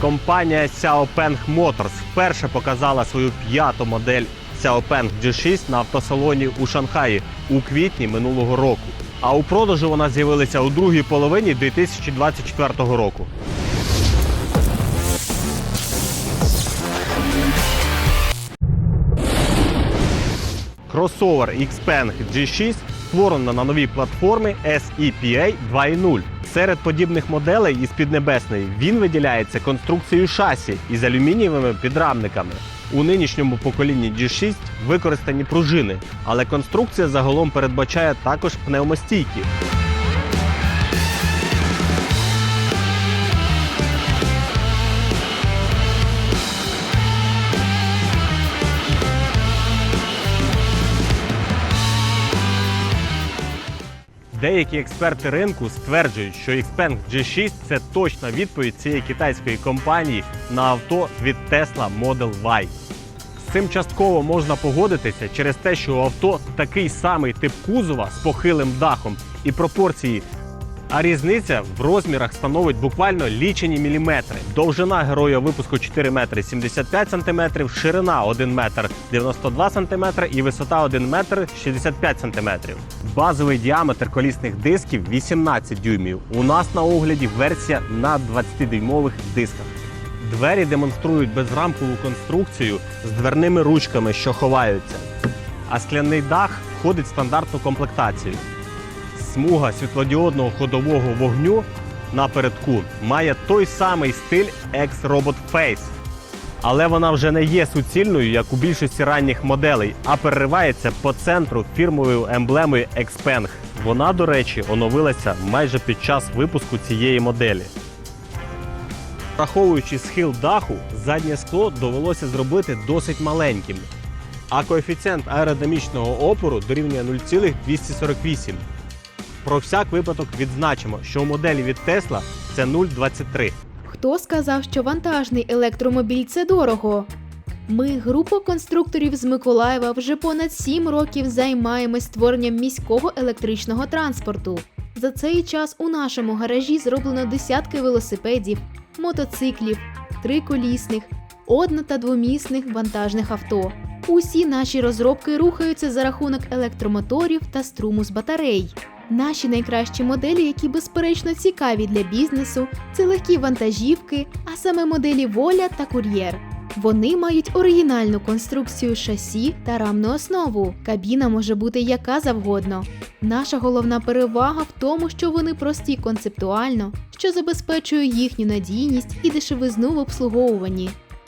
Компанія Xiaopeng Motors вперше показала свою п'яту модель Xiaopeng G6 на автосалоні у Шанхаї у квітні минулого року. А у продажу вона з'явилася у другій половині 2024 року. Кросовер Xpeng G6 створено на новій платформі SEPA 2.0. Серед подібних моделей із Піднебесної він виділяється конструкцією шасі із алюмінієвими підрамниками. У нинішньому поколінні G6 використані пружини, але конструкція загалом передбачає також пневмостійки. Деякі експерти ринку стверджують, що Xpeng G6 це точна відповідь цієї китайської компанії на авто від Tesla Model Y. З цим частково можна погодитися через те, що у авто такий самий тип кузова з похилим дахом і пропорції. А різниця в розмірах становить буквально лічені міліметри. Довжина героя випуску 4 метри 75 сантиметрів, ширина 1 метр 92 сантиметри і висота 1 метр 65 сантиметрів. Базовий діаметр колісних дисків 18 дюймів. У нас на огляді версія на 20-дюймових дисках. Двері демонструють безрамкову конструкцію з дверними ручками, що ховаються. А скляний дах входить в стандартну комплектацію. Смуга світлодіодного ходового вогню на передку має той самий стиль X-Robot Face. Але вона вже не є суцільною, як у більшості ранніх моделей, а переривається по центру фірмовою емблемою Xpeng. Вона, до речі, оновилася майже під час випуску цієї моделі. Враховуючи схил даху, заднє скло довелося зробити досить маленьким, а коефіцієнт аеродинамічного опору дорівнює 0,248. Про всяк випадок відзначимо, що у моделі від Tesla це 0,23. Хто сказав, що вантажний електромобіль це дорого? Ми, група конструкторів з Миколаєва, вже понад 7 років займаємось створенням міського електричного транспорту. За цей час у нашому гаражі зроблено десятки велосипедів, мотоциклів, триколісних, одно- та двомісних вантажних авто. Усі наші розробки рухаються за рахунок електромоторів та струму з батарей. Наші найкращі моделі, які безперечно цікаві для бізнесу, це легкі вантажівки, а саме моделі Воля та Кур'єр. Вони мають оригінальну конструкцію шасі та рамну основу. Кабіна може бути яка завгодно. Наша головна перевага в тому, що вони прості концептуально, що забезпечує їхню надійність і дешевизну в обслуговуванні.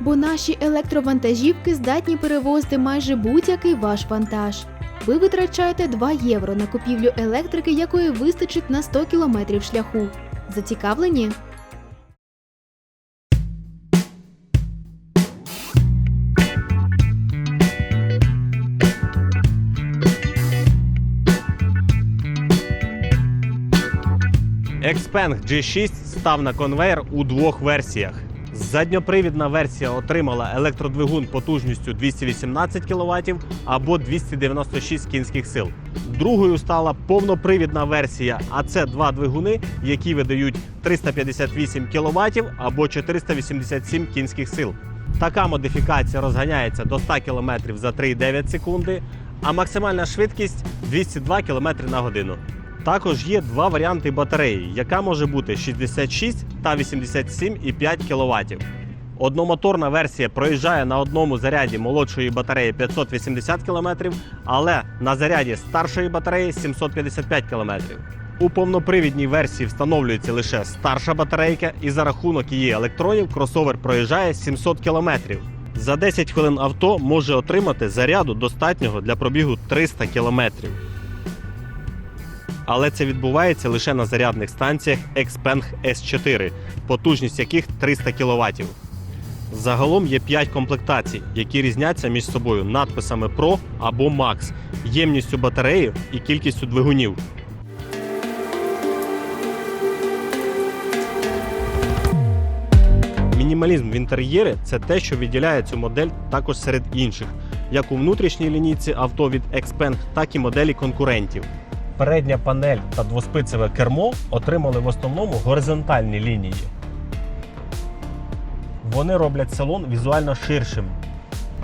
Бо наші електровантажівки здатні перевозити майже будь-який ваш вантаж. Ви витрачаєте 2 євро на купівлю електрики, якої вистачить на 100 кілометрів шляху. Зацікавлені? Xpeng G6 став на конвейер у двох версіях. Задньопривідна версія отримала електродвигун потужністю 218 кВт або 296 кінських сил. Другою стала повнопривідна версія, а це два двигуни, які видають 358 кВт або 487 кінських сил. Така модифікація розганяється до 100 км за 3,9 секунди, а максимальна швидкість 202 км на годину. Також є два варіанти батареї, яка може бути 66 та 87,5 кВт. Одномоторна версія проїжджає на одному заряді молодшої батареї 580 км, але на заряді старшої батареї 755 км. У повнопривідній версії встановлюється лише старша батарейка, і за рахунок її електронів кросовер проїжджає 700 км. За 10 хвилин авто може отримати заряду достатнього для пробігу 300 км але це відбувається лише на зарядних станціях Xpeng S4, потужність яких 300 кВт. Загалом є 5 комплектацій, які різняться між собою надписами Pro або Max, ємністю батареї і кількістю двигунів. Мінімалізм в інтер'єрі це те, що відділяє цю модель також серед інших, як у внутрішній лінійці авто від Xpeng, так і моделі конкурентів. Передня панель та двоспицеве кермо отримали в основному горизонтальні лінії. Вони роблять салон візуально ширшим.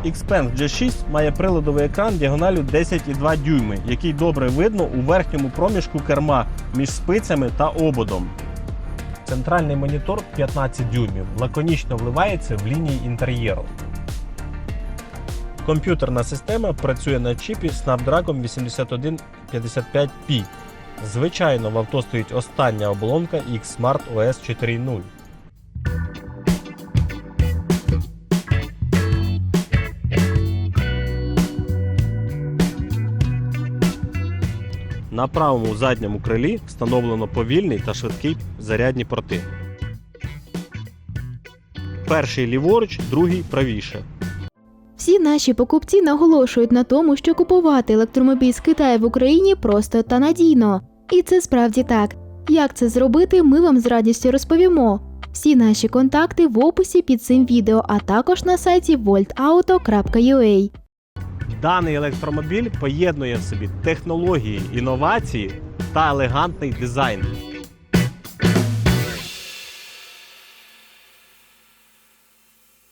Xpeng G6 має приладовий екран діагоналю 10,2 дюйми, який добре видно у верхньому проміжку керма між спицями та ободом. Центральний монітор 15 дюймів лаконічно вливається в лінії інтер'єру. Комп'ютерна система працює на чіпі Snapdragon 8155P. Звичайно, в авто стоїть остання оболонка X-Smart OS 4.0. На правому задньому крилі встановлено повільний та швидкий зарядні порти. Перший ліворуч, другий правіше. Всі наші покупці наголошують на тому, що купувати електромобіль з Китаю в Україні просто та надійно. І це справді так. Як це зробити, ми вам з радістю розповімо. Всі наші контакти в описі під цим відео, а також на сайті voltauto.ua. Даний електромобіль поєднує в собі технології, інновації та елегантний дизайн.